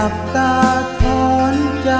ลับตาถอนใจ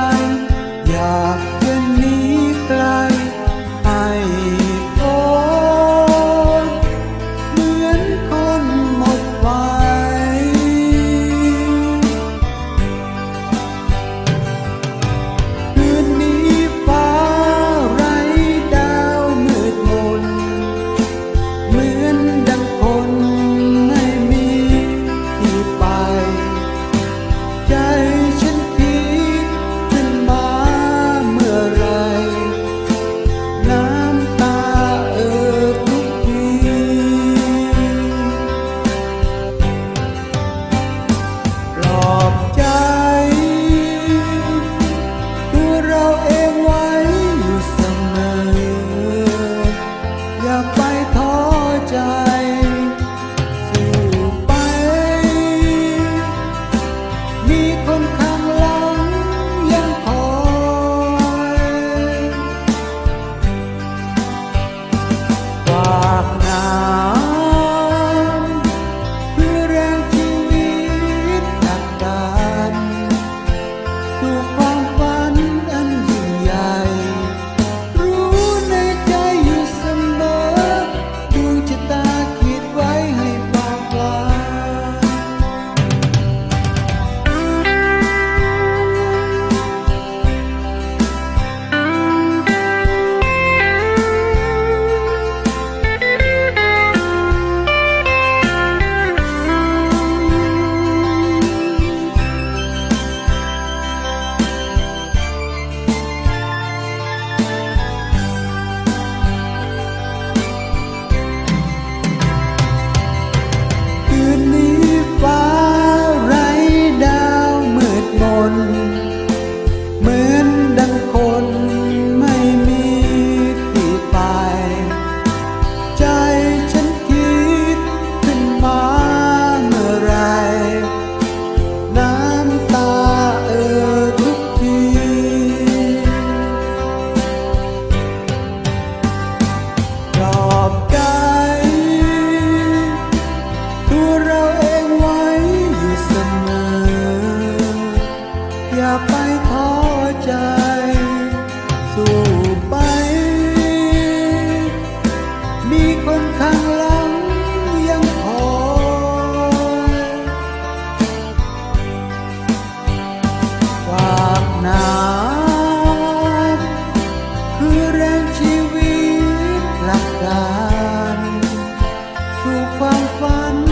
do mar. อย่าไปท้อใจ สู้ไป มีคนข้างหลังยังคอยฝากน้คือแรงชีวิตหลักการ สู่ความฝัน